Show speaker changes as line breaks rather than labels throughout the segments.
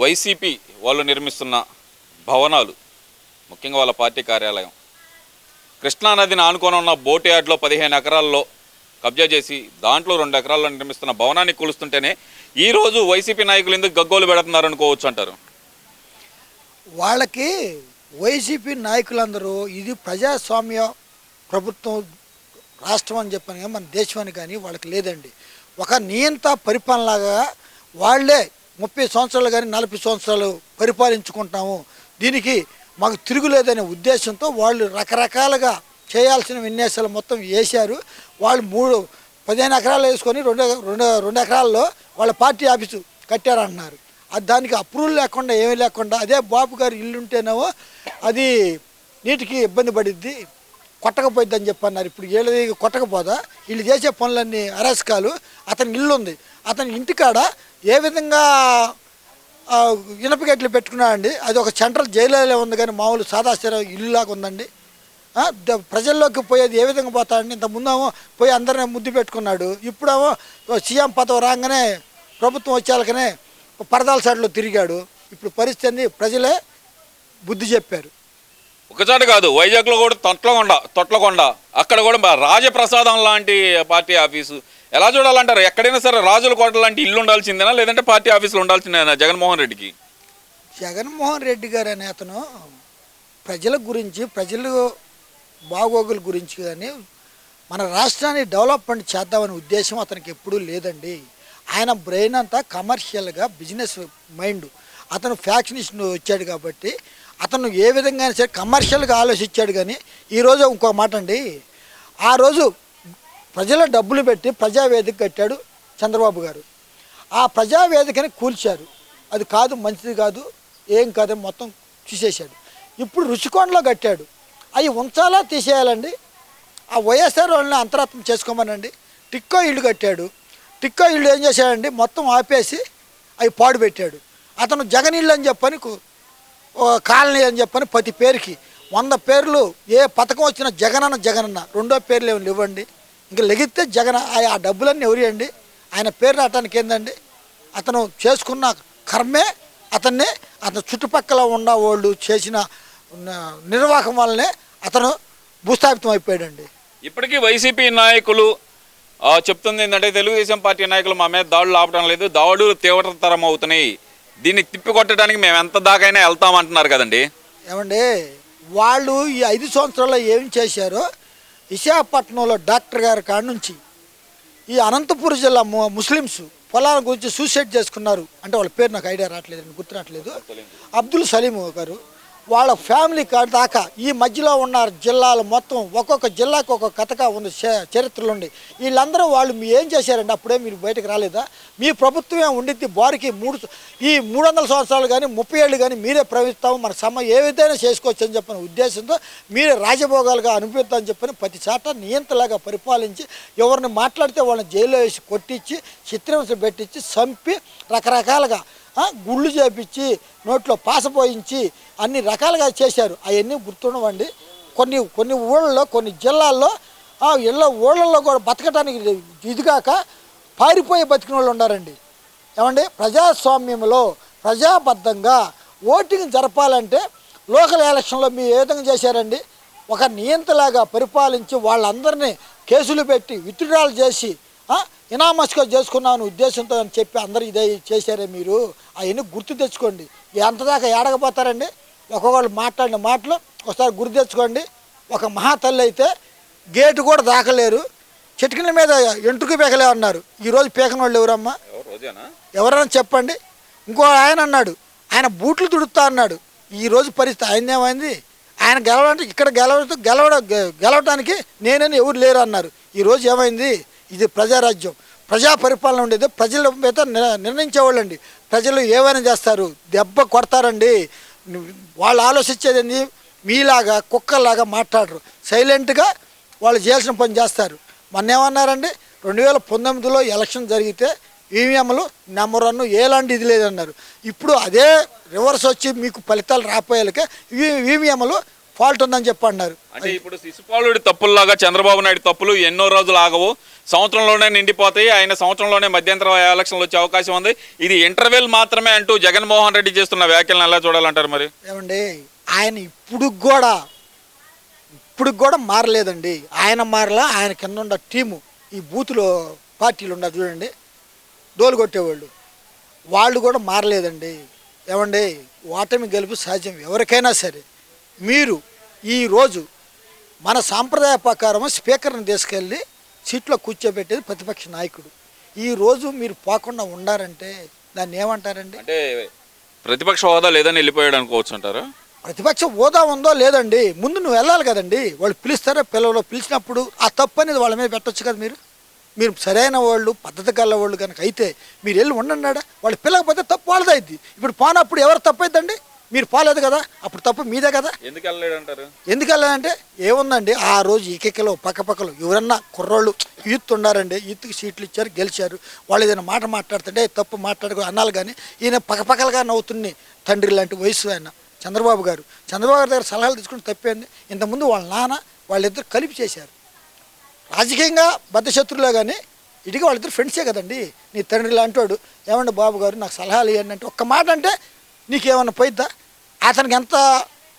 YCP వాళ్ళు నిర్మిస్తున్న భవనాలు ముఖ్యంగా వాళ్ళ పార్టీ కార్యాలయం. కృష్ణానదిని ఆనుకొని ఉన్న బోట్ యార్డ్లో పదిహేను ఎకరాల్లో కబ్జా చేసి దాంట్లో రెండు ఎకరాల్లో నిర్మిస్తున్న భవనాన్ని కూలుస్తుంటేనే ఈ రోజు వైసీపీ నాయకులు ఎందుకు గగ్గోలు పెడుతున్నారు అనుకోవచ్చు అంటారు.
వాళ్ళకి వైసీపీ నాయకులందరూ ఇది ప్రజాస్వామ్య ప్రభుత్వం రాష్ట్రం అని చెప్పని కానీ మన దేశం అని కానీ వాళ్ళకి లేదండి. ఒక నియంత పరిపాలనలాగా వాళ్ళే ముప్పై సంవత్సరాలు కానీ నలభై సంవత్సరాలు పరిపాలించుకుంటాము దీనికి మాకు తిరుగులేదనే ఉద్దేశంతో వాళ్ళు రకరకాలుగా చేయాల్సిన విన్యాసాలు మొత్తం వేశారు. వాళ్ళు మూడు పదిహేను ఎకరాలు వేసుకొని రెండు రెండు రెండు ఎకరాల్లో వాళ్ళ పార్టీ ఆఫీసు కట్టారంటున్నారు అది దానికి అప్రూవల్ లేకుండా ఏమీ లేకుండా అదే బాబు గారు ఇల్లుంటేనేమో అది నీటికి ఇబ్బంది పడిద్ది. కొట్టకపోయిద్ది చెప్పన్నారు. ఇప్పుడు వీళ్ళది కొట్టకపోదా? వీళ్ళు చేసే పనులన్నీ అరాచకాలు. అతని ఇల్లు ఉంది. అతని ఇంటికాడ ఏ విధంగా ఆ, ఇనప గట్లు పెట్టుకున్నాడండి? అది ఒక సెంట్రల్ జైలులో ఉంది కానీ మామూలు సాదాసీర ఇల్లు లాగా ఉందండి ప్రజల్లోకి పోయేది ఏ విధంగా పోతాడండి? ఇంత ముందేమో పోయి అందరినీ ముద్దు పెట్టుకున్నాడు. ఇప్పుడేమో సీఎం పదవి రాగానే ప్రభుత్వం వచ్చాకనే పరదాల సైడ్లో తిరిగాడు. ఇప్పుడు పరిస్థితి ప్రజలే బుద్ధి చెప్పారు.
ఒకచోట కాదు వైజాగ్లో కూడా తొట్లకొండ తొట్లకొండ. అక్కడ కూడా రాజప్రసాదం లాంటి పార్టీ ఆఫీసు. ఎలా చూడాలంటారు? ఎక్కడైనా సరే రాజుల కోట లాంటి ఇల్లు ఉండాల్సిందేనా? లేదంటే పార్టీ ఆఫీసులు ఉండాల్సిందేనా జగన్మోహన్ రెడ్డికి?
జగన్మోహన్ రెడ్డి గారు అనే అతను ప్రజల గురించి ప్రజలు బాగోగుల గురించి కానీ మన రాష్ట్రాన్ని డెవలప్మెంట్ చేద్దామనే ఉద్దేశం అతనికి ఎప్పుడూ లేదండి. ఆయన బ్రెయిన్ అంతా కమర్షియల్గా బిజినెస్ మైండ్ అతను ఫ్యాక్షనిస్ట్ వచ్చాడు కాబట్టి అతను ఏ విధంగా సరే కమర్షియల్గా ఆలోచించాడు కానీ ఈరోజు ఇంకో మాట అండి. ఆ రోజు ప్రజల డబ్బులు పెట్టి ప్రజావేదిక కట్టాడు చంద్రబాబు గారు. ఆ ప్రజావేదికని కూల్చారు. అది కాదు మంచిది కాదు ఏం కాదు మొత్తం చూసేశాడు ఇప్పుడు రుచికొండలో కట్టాడు. అవి ఉంచాలా తీసేయాలండి? ఆ వైఎస్ఆర్ వాళ్ళని అంతరాత్మ చేసుకోమనండి. టిక్కో ఇల్లు కట్టాడు. టిక్కో ఇల్లు ఏం చేశాడండి? మొత్తం ఆపేసి అవి పాడు పెట్టాడు అతను జగన్ ఇల్లు అని చెప్పని కాలనీ అని చెప్పని ప్రతి పేరుకి. వంద పేర్లు ఏ పథకం వచ్చినా జగనన్న జగనన్న రెండో పేర్లు ఏమి ఇవ్వండి. ఇంకా లెగితే జగన్ ఆ- డబ్బులన్నీ ఎవరియండి ఆయన పేరు రావటానికి ఏందండి? అతను చేసుకున్న కర్మే అతన్ని అతని చుట్టుపక్కల ఉన్న వాళ్ళు చేసిన నిర్వాహకం వల్లనే అతను భూస్థాపితం అయిపోయాడండి.
ఇప్పటికీ వైసీపీ నాయకులు చెప్తుంది ఏంటంటే తెలుగుదేశం పార్టీ నాయకులు మా మీద దాడులు ఆపడం లేదు. దాడులు తీవ్రతరం అవుతున్నాయి. దీన్ని తిప్పికొట్టడానికి మేము ఎంత దాకైనా వెళ్తామంటున్నారు కదండి.
ఏమండి వాళ్ళు ఈ ఐదు సంవత్సరాల్లో ఏం చేశారో విశాఖపట్నంలో డాక్టర్ గారి కాడ నుంచి ఈ అనంతపురం జిల్లా ము- ముస్లిమ్స్ పొలాల గురించి సూసైడ్ చేసుకున్నారు. అంటే వాళ్ళ పేరు నాకు ఐడియా రావట్లేదు గుర్తు రావట్లేదు. అబ్దుల్ సలీం గారు వాళ్ళ ఫ్యామిలీ కాడ దాకా ఈ మధ్యలో ఉన్న జిల్లాలు మొత్తం ఒక్కొక్క జిల్లాకు ఒక్కొక్క కథగా ఉన్న చ- చరిత్రలు ఉండి వీళ్ళందరూ వాళ్ళు మీ ఏం చేశారండి? అప్పుడే మీరు బయటకు రాలేదా? మీ ప్రభుత్వమే ఉండిద్ది బారికి మూడు ఈ మూడు వందల సంవత్సరాలు కానీ ముప్పై ఏళ్ళు కానీ మీరే ప్రవహిస్తాము మన సమ ఏ విధంగా చేసుకోవచ్చు అని చెప్పిన ఉద్దేశంతో మీరే రాజభోగాలుగా అనిపిద్దామని చెప్పని ప్రతి చాట నియంతలాగా పరిపాలించి ఎవరిని మాట్లాడితే వాళ్ళని జైల్లో వేసి కొట్టించి చిత్రహింస పెట్టించి చంపి రకరకాలుగా గుళ్ళు చేపించి నోట్లో పాస పోయించి అన్ని రకాలుగా చేశారు. అవన్నీ గుర్తుండవండి. కొన్ని కొన్ని ఊళ్ళలో కొన్ని జిల్లాల్లో ఆ ఇళ్ళ ఊళ్ళల్లో కూడా బతకటానికి ఇదిగాక పారిపోయి బతికిన వాళ్ళు ఉన్నారండి ఏమండి? ప్రజాస్వామ్యంలో ప్రజాబద్ధంగా ఓటింగ్ జరపాలంటే లోకల్ ఎలక్షన్లో మీరు ఏ విధంగా చేశారండి? ఒక నియంతలాగా పరిపాలించి వాళ్ళందరినీ కేసులు పెట్టి విత్డ్రాల్ చేసి ఇనామస్గా చేసుకున్నాను ఉద్దేశంతో అని చెప్పి అందరూ ఇదే చేశారే మీరు. అవన్నీ గుర్తు తెచ్చుకోండి. ఎంత దాకా ఏడకపోతారండి? ఒక్కొక్కళ్ళు మాట్లాడిన మాటలు ఒకసారి గుర్తు తెచ్చుకోండి. ఒక మహాతల్లి అయితే గేటు కూడా దాకలేరు. చిటికల మీద ఎంటుకు పీకలే అన్నారు. ఈరోజు పీకన వాళ్ళు ఎవరమ్మా? ఎవరైనా చెప్పండి. ఇంకో ఆయన అన్నాడు. ఆయన బూట్లు తుడుతా అన్నాడు. ఈ రోజు పరిస్థితి ఆయన ఏమైంది? ఆయన గెలవాలంటే ఇక్కడ గెలవ గెలవడ గె- గెలవడానికి నేనని ఎవరు లేరు అన్నారు. ఈ రోజు ఏమైంది? ఇది ప్రజారాజ్యం. ప్రజా పరిపాలన ఉండేది. ప్రజల మీద నిర్ణయించేవాళ్ళండి. ప్రజలు ఏమైనా చేస్తారు దెబ్బ కొడతారండి. వాళ్ళు ఆలోచించేది ఏంది? మీలాగా కుక్కలాగా మాట్లాడరు. సైలెంట్గా వాళ్ళు చేయాల్సిన పని చేస్తారు. మొన్న ఏమన్నారండి? రెండు వేల పంతొమ్మిదిలో ఎలక్షన్ జరిగితే ఈవీఎంలు నెంబర్ వన్ ఏలాంటి ఇది లేదన్నారు. ఇప్పుడు అదే రివర్స్ వచ్చి మీకు ఫలితాలు రాపోయేలకే ఈవీఎంలు ఫాల్ట్ ఉందని చెప్పి అన్నారు.
అంటే ఇప్పుడు శిశుపాలుడి తప్పుల్లాగా చంద్రబాబు నాయుడు తప్పులు ఎన్నో రోజులు ఆగవు. సంవత్సరంలోనే నిండిపోతాయి. ఆయన సంవత్సరంలోనే మధ్యంతర ఎలక్షన్లు వచ్చే అవకాశం ఉంది. ఇది ఇంటర్వెల్ మాత్రమే అంటూ జగన్మోహన్ రెడ్డి చేస్తున్న వ్యాఖ్యలను ఎలా చూడాలంటారు మరి?
ఏమండి ఆయన ఇప్పుడు కూడా ఇప్పుడు కూడా మారలేదండి. ఆయన మారలా ఆయన కింద ఉన్న టీము ఈ బూతులో పార్టీలు ఉన్నారు చూడండి. డోలు కొట్టేవాళ్ళు. వాళ్ళు కూడా మారలేదండి. ఏమండి ఓటమి గెలుపు సహజం ఎవరికైనా సరే. మీరు ఈరోజు మన సాంప్రదాయ ప్రకారం స్పీకర్ని తీసుకెళ్ళి సీట్లో కూర్చోబెట్టేది ప్రతిపక్ష నాయకుడు. ఈరోజు మీరు పోకుండా ఉండారంటే దాన్ని ఏమంటారండి?
అంటే ప్రతిపక్ష హోదా లేదని వెళ్ళిపోయాడు అనుకోవచ్చు అంటారా?
ప్రతిపక్ష హోదా ఉందో లేదండి ముందు నువ్వు వెళ్ళాలి కదండి. వాళ్ళు పిలుస్తారా పిల్లలు? పిలిచినప్పుడు ఆ తప్పు అనేది వాళ్ళ మీద పెట్టొచ్చు కదా మీరు? మీరు సరైన వాళ్ళు పద్ధతి గల వాళ్ళు కనుక అయితే మీరు వెళ్ళి ఉండన్నాడా వాళ్ళు పిల్లకపోతే తప్పు వాళ్ళది అయింది ఇప్పుడు పోనప్పుడు ఎవరు తప్పు అయిద్దండి? మీరు పోలేదు కదా? అప్పుడు తప్పు మీదే కదా?
ఎందుకు వెళ్ళలేడు అంటారు
ఎందుకు వెళ్ళాలంటే ఏముందండి? ఆ రోజు ఈకెక్కలో పక్కపక్కలు ఎవరన్నా కుర్రోళ్ళు యూత్ ఉన్నారండి యూత్కి సీట్లు ఇచ్చారు గెలిచారు. వాళ్ళు ఏదైనా మాట మాట్లాడుతుంటే తప్పు మాట్లాడుకో అన్నాలు కానీ ఈయన పక్కపక్కలుగా నవ్వుతున్ని తండ్రి లాంటి వయసు ఆయన చంద్రబాబు గారు. చంద్రబాబు గారి దగ్గర సలహాలు తీసుకుని తప్పేంది ఇంతకుముందు వాళ్ళ నాన్న వాళ్ళిద్దరు కలిపి చేశారు. రాజకీయంగా బద్ధశత్రులే కానీ ఇటుగా వాళ్ళిద్దరు ఫ్రెండ్సే కదండి. నీ తండ్రి లాంటోడు ఏమండి బాబు గారు నాకు సలహాలు ఇవ్వండి అంటే ఒక్క మాట అంటే నీకేమన్నా పోయిద్దా? అతనికి ఎంత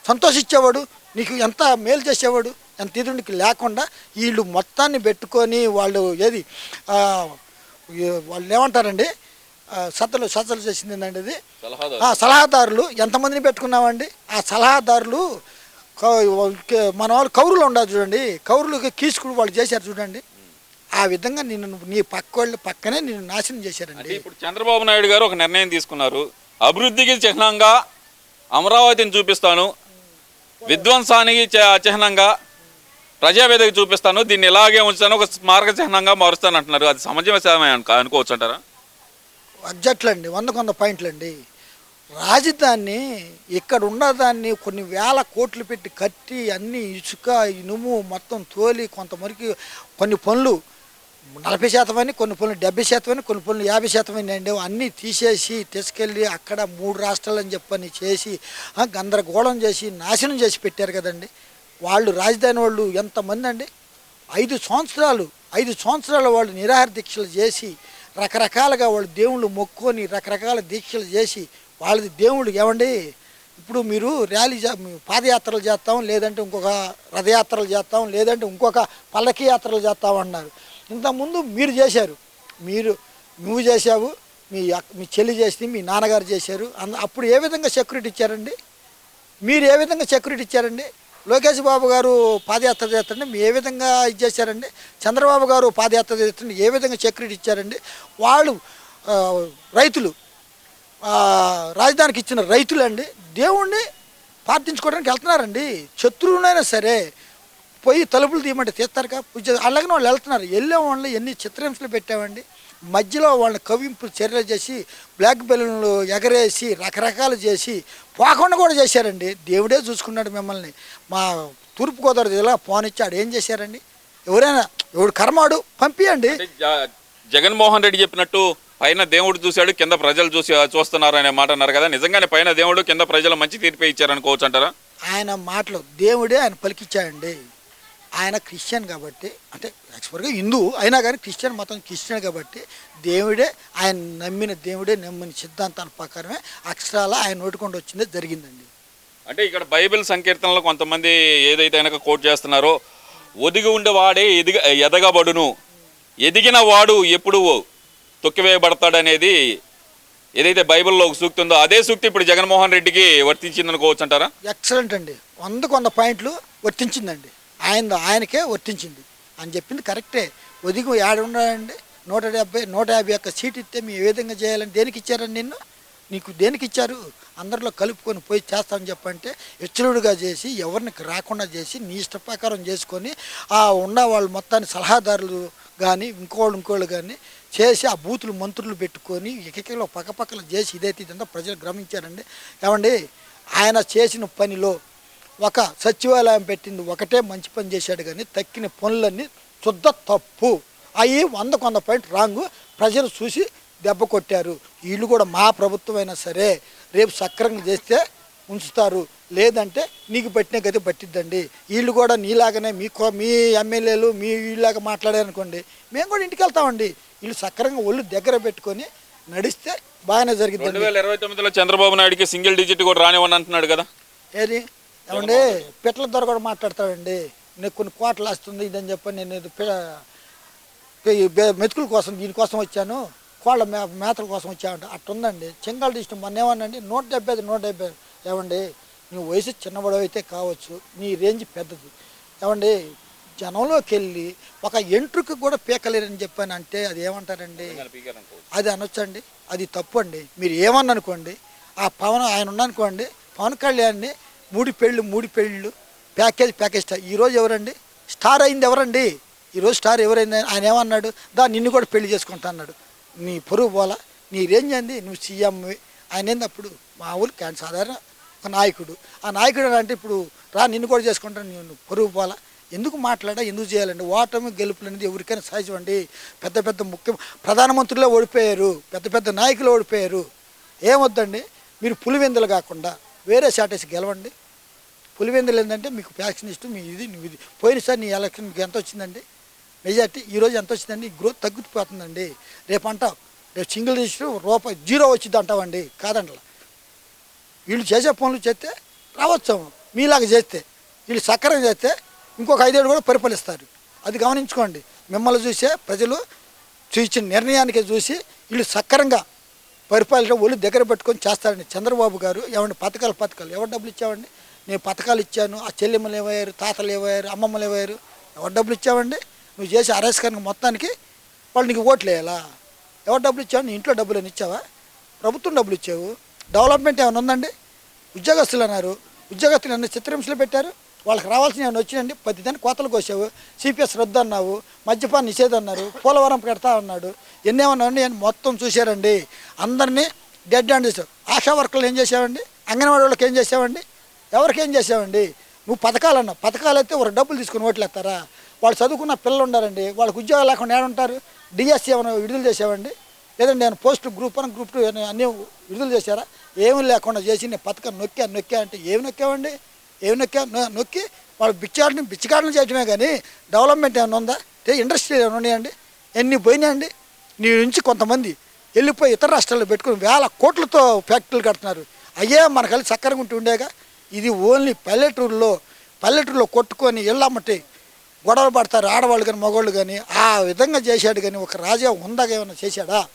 సంతోషించేవాడు? నీకు ఎంత మేలు చేసేవాడు? ఎంత ఇది నీకు లేకుండా వీళ్ళు మొత్తాన్ని పెట్టుకొని వాళ్ళు ఏది వాళ్ళు ఏమంటారండి? ఆ, సత్తలు సత్తలు చేసింది ఏంటండి ఇది సలహాదారులు. ఎంతమందిని పెట్టుకున్నామండి? ఆ సలహాదారులు మన వాళ్ళు కౌరులు ఉండదు చూడండి. కౌరులకి కీసుకుడు వాళ్ళు చేశారు చూడండి. ఆ విధంగా నిన్ను నీ పక్క వాళ్ళు పక్కనే నిన్ను నాశనం చేశారండి.
ఇప్పుడు చంద్రబాబు నాయుడు గారు ఒక నిర్ణయం తీసుకున్నారు. అభివృద్ధికి చిహ్నంగా అమరావతిని చూపిస్తాను. విధ్వంసానికి చిహ్నంగా ప్రజావేదిక చూపిస్తాను. దీన్ని ఇలాగే ఉంచుతాను. ఒక స్మారక చిహ్నంగా మారుస్తాను అంటున్నారు. అది సమంజసమే అనుకోవచ్చు అంటారా
అబ్జెక్ట్లు వంద పాయింట్లు అండి రాజధాని ఇక్కడ ఉన్నదాన్ని కొన్ని వేల కోట్లు పెట్టి కట్టి అన్ని ఇసుక ఇనుము మొత్తం తోలి కొంతమరికి కొన్ని పనులు నలభై శాతం అని కొన్ని పనులు డెబ్బై శాతం అని కొన్ని పనులు యాభై శాతం అని అండి. అన్నీ తీసేసి తీసుకెళ్ళి అక్కడ మూడు రాష్ట్రాలు అని చెప్పని చేసి గందరగోళం చేసి నాశనం చేసి పెట్టారు కదండి. వాళ్ళు రాజధాని వాళ్ళు ఎంతమంది అండి? ఐదు సంవత్సరాలు ఐదు సంవత్సరాలు వాళ్ళు నిరాహార దీక్షలు చేసి రకరకాలుగా వాళ్ళు దేవుళ్ళు మొక్కుకొని రకరకాల దీక్షలు చేసి వాళ్ళది దేవుళ్ళు ఏమండి? ఇప్పుడు మీరు ర్యాలీ పాదయాత్రలు చేస్తాం లేదంటే ఇంకొక రథయాత్రలు చేస్తాం లేదంటే ఇంకొక పల్లకి యాత్రలు చేస్తాం అన్నారు. ఇంతకుముందు మీరు చేశారు. మీరు నువ్వు చేశావు మీ మీ చెల్లి చేసింది మీ నాన్నగారు చేశారు. అంద అప్పుడు ఏ విధంగా సెక్యూరిటీ ఇచ్చారండి? మీరు ఏ విధంగా సెక్యూరిటీ ఇచ్చారండి? లోకేష్ బాబు గారు పాదయాత్ర చేస్తుంటే మీరు ఏ విధంగా ఇది చేశారండి? చంద్రబాబు గారు పాదయాత్ర చేస్తుంటే ఏ విధంగా సెక్యూరిటీ ఇచ్చారండి? వాళ్ళు రైతులు రాజధానికి ఇచ్చిన రైతులండి దేవుణ్ణి ప్రార్థించుకోవడానికి వెళ్తున్నారండి. శత్రువునైనా సరే పోయి తలుపులు తీయమంటే తీస్తారుగా పూజ అలాగనే వాళ్ళు వెళ్తున్నారు. వెళ్ళే వాళ్ళు ఎన్ని చిత్రహింసలు పెట్టామండి. మధ్యలో వాళ్ళని కవింపు చర్యలు చేసి బ్లాక్ బెలూన్లు ఎగరేసి రకరకాలు చేసి పోకుండా కూడా చేశారండి. దేవుడే చూసుకున్నాడు మిమ్మల్ని. మా తూర్పుగోదావరి జిల్లా పోనిచ్చి ఆడు ఏం చేశారండి? ఎవరైనా ఎవడు కర్మాడు పంపియండి.
జ- జగన్మోహన్ రెడ్డి చెప్పినట్టు పైన దేవుడు చూశాడు కింద ప్రజలు చూసి చూస్తున్నారు అనే మాట అన్నారు కదా. నిజంగానే పైన దేవుడు కింద ప్రజలు మంచి తీర్పే ఇచ్చారనుకోవచ్చు అంటారా?
ఆయన మాటలు దేవుడే ఆయన పలికిచ్చాడండి. ఆయన క్రిస్టియన్ కాబట్టి అంటే యాక్చువల్గా హిందూ అయినా కానీ క్రిస్టియన్ మతం క్రిస్టియన్ కాబట్టి దేవుడే ఆయన నమ్మిన దేవుడే నమ్మిన సిద్ధాంతాల ప్రకారమే అక్షరాల ఆయన నోటికొండ వచ్చిందే జరిగిందండి.
అంటే ఇక్కడ బైబిల్ సంకీర్తనలో కొంతమంది ఏదైతే కనుక కోట్ చేస్తున్నారో ఒదిగి ఉండేవాడే ఎదిగ ఎదగబడును. ఎదిగిన వాడు ఎప్పుడు తొక్కివేయబడతాడనేది ఏదైతే బైబిల్లో ఒక సూక్తి ఉందో అదే సూక్తి ఇప్పుడు జగన్మోహన్ రెడ్డికి వర్తించింది అనుకోవచ్చు అంటారా
ఎక్సలెంట్ అండి. వందకు వంద పాయింట్లు వర్తించిందండి. ఆయన ఆయనకే వర్తించింది. అని చెప్పింది కరెక్టే. ఒదిగు ఏడు ఉన్నాడండి నూట డెబ్బై నూట యాభై ఒక్క సీట్ ఇస్తే మేము ఏ విధంగా చేయాలని దేనికి ఇచ్చారని నిన్ను? నీకు దేనికి ఇచ్చారు? అందరిలో కలుపుకొని పోయి చేస్తామని చెప్పంటే హెచ్చరుడుగా చేసి ఎవరిని రాకుండా చేసి నీ ఇష్ట ప్రకారం చేసుకొని ఆ ఉన్న వాళ్ళు మొత్తాన్ని సలహాదారులు కానీ ఇంకోళ్ళు ఇంకోళ్ళు కానీ చేసి ఆ బూతులు మంత్రులు పెట్టుకొని ఎకలో పక్కపక్కల చేసి ఇదైతే ఇదంతా ప్రజలు గ్రమించారండి. ఏమండి? ఆయన చేసిన పనిలో ఒక సచివాలయం పెట్టింది ఒకటే మంచి పని చేశాడు కానీ తక్కిన పనులన్నీ శుద్ధ తప్పు. అవి వంద పాయింట్ రాంగ్ ప్రజలు చూసి దెబ్బ కొట్టారు. వీళ్ళు కూడా మా ప్రభుత్వం అయినా సరే రేపు సక్రంగా చేస్తే ఉంచుతారు. లేదంటే నీకు పట్టిన గతి పట్టిద్దండి. వీళ్ళు కూడా నీలాగానే మీ కో- మీ ఎమ్మెల్యేలు మీ వీళ్ళలాగా మాట్లాడారనుకోండి మేము కూడా ఇంటికి వెళ్తామండి. వీళ్ళు సక్రంగా ఒళ్ళు దగ్గర పెట్టుకొని నడిస్తే బాగానే
రెండు
జరిగిద్దండి
వేల ఇరవై తొమ్మిదిలో చంద్రబాబు నాయుడుకి సింగిల్ డిజిట్ కూడా రానివ్వని అంటున్నాడు కదా.
ఏది? ఏమండి? పిట్ల ద్వారా కూడా మాట్లాడతాడండి. నేను కొన్ని కోట్లు వస్తుంది ఇదని చెప్పని నేను మెతుకుల కోసం దీనికోసం వచ్చాను. కోళ్ళ మే మేతల కోసం వచ్చామంట అట్టుందండి. చింగాల డిస్ట్రిక్ట్ మొన్న ఏమన్నండి నూట డెబ్బై ఐదు నూట డెబ్బై. ఏమండి? నువ్వు వయసు చిన్నబడవ అయితే కావచ్చు. నీ రేంజ్ పెద్దది. ఏమండి? జనంలోకి వెళ్ళి ఒక ఎంట్రుకు కూడా పీకలేరని చెప్పాను అంటే అది ఏమంటారండి? అది అనొచ్చండి. అది తప్పు అండి. మీరు ఏమన్నా అనుకోండి ఆ పవన్ ఆయన ఉన్నానుకోండి పవన్ కళ్యాణ్ని మూడు పెళ్ళు మూడు పెళ్ళు ప్యాకేజ్ ప్యాకేజ్ స్టార్. ఈరోజు ఎవరండి? స్టార్ అయింది ఎవరండి? ఈరోజు స్టార్ ఎవరైంది? ఆయన ఏమన్నాడు? దా నిన్ను కూడా పెళ్ళి చేసుకుంటా అన్నాడు. నీ పొరుగు పోలా నీ రేంజ్ అంది నువ్వు సీఎం. ఆయన ఏంది అప్పుడు? మామూలు క్యాన్ సాధారణ ఒక నాయకుడు. ఆ నాయకుడు అంటే ఇప్పుడు రా నిన్ను కూడా చేసుకుంటాను నేను పొరుగు పోలా. ఎందుకు మాట్లాడా ఎందుకు చేయాలండి? ఓటమి గెలుపులు అనేది ఎవరికైనా సహజం అండి. పెద్ద పెద్ద ముఖ్య ప్రధానమంత్రులే ఓడిపోయారు. పెద్ద పెద్ద నాయకులు ఓడిపోయారు. ఏమొద్దండి? మీరు పులివెందులు కాకుండా వేరే శాటేసి గెలవండి. పులివెందులు ఏంటంటే మీకు ఫ్యాక్షనిస్ట్ మీ ఇది నువ్వు ఇది. పోయినసారి నీ ఎలక్షన్ మీకు ఎంత వచ్చిందండి? మెజార్టీ ఈరోజు ఎంత వచ్చిందండి? గ్రోత్ తగ్గిపోతుందండి రేపు అంటావు రేపు సింగిల్ రిజిస్టర్ రూపాయి జీరో వచ్చింది అంటావండి కాదంటలా. వీళ్ళు చేసే పనులు చేస్తే రావచ్చు. మీలాగా చేస్తే వీళ్ళు సక్రమం చేస్తే ఇంకొక ఐదేళ్ళు కూడా పరిపాలిస్తారు. అది గమనించుకోండి. మిమ్మల్ని చూసే ప్రజలు చూసిన నిర్ణయానికి చూసి వీళ్ళు సక్రంగా పరిపాలన ఒళ్ళు దగ్గర పెట్టుకొని చేస్తారండి చంద్రబాబు గారు ఏమండి పథకాలు పథకాలు ఎవరు డబ్బులు ఇచ్చామండి నేను పథకాలు ఇచ్చాను ఆ చెల్లెమ్మలు ఏమయ్యారు తాతలు ఏమయ్యారు అమ్మమ్మలు ఏమయ్యారు ఎవరు డబ్బులు ఇచ్చావండి? నువ్వు చేసే అరాచకానికి మొత్తానికి వాళ్ళు నీకు ఓట్లు వేయాలా? ఎవరు డబ్బులు ఇచ్చావు? నీ ఇంట్లో డబ్బులు అని ఇచ్చావా? ప్రభుత్వం డబ్బులు ఇచ్చావు. డెవలప్మెంట్ ఏమైనా ఉందండి? ఉద్యోగస్తులు అన్నారు. ఉద్యోగస్తులు అన్న చిత్రహింసలు పెట్టారు. వాళ్ళకి రావాల్సిన ఏమైనా వచ్చినండి పది దాన్ని కోతలు కోసావు. సిపిఎస్ రద్దు అన్నావు. మద్యపాన నిషేధం అన్నారు. పోలవరం పెడతా అన్నాడు. ఎన్నేమన్నాండి మొత్తం చూశారండి. అందరినీ డెడ్ హ్యాండ్ చేశావు ఆశా వర్కర్లు ఏం చేసావండి అంగన్వాడీ వాళ్ళకి ఏం చేసావండి ఎవరికి ఏం చేసావండి నువ్వు పథకాలు అన్నావు పథకాలు అయితే ఒక డబ్బులు తీసుకుని ఓట్లేస్తారా వాళ్ళు చదువుకున్న పిల్లలు ఉండారండి వాళ్ళకి ఉద్యోగాలు లేకుండా ఏడుంటారు డిఎస్సీ ఏమైనా విడుదల చేసావండి లేదండి నేను పోస్ట్ గ్రూప్ అని గ్రూప్ టూ అన్నీ విడుదల చేశారా? ఏమీ లేకుండా చేసి నేను పథకం నొక్కా నొక్కా అంటే ఏమి నొక్కావండి? ఏమి నొక్కా నొక్కి వాళ్ళు బిచ్చాడిని బిచ్చగాడిని చేయటమే కానీ డెవలప్మెంట్ ఏమైనా ఉందా? అంటే ఇండస్ట్రీ ఏమైనా ఉన్నాయండి? ఎన్ని పోయినాయండి? నీ నుంచి కొంతమంది వెళ్ళిపోయి ఇతర రాష్ట్రాల్లో పెట్టుకుని వేల కోట్లతో ఫ్యాక్టరీలు కడుతున్నారు. అయ్యే మన కలిసి చక్కరగా ఉంటూ ఉండేగా. ఇది ఓన్లీ పల్లెటూరులో పల్లెటూరులో కొట్టుకొని ఇళ్ళమ్మటి గొడవలు పడతారు ఆడవాళ్ళు కానీ మగవాళ్ళు కానీ. ఆ విధంగా చేశాడు కానీ ఒక రాజా ఉందాగా ఏమైనా చేశాడా?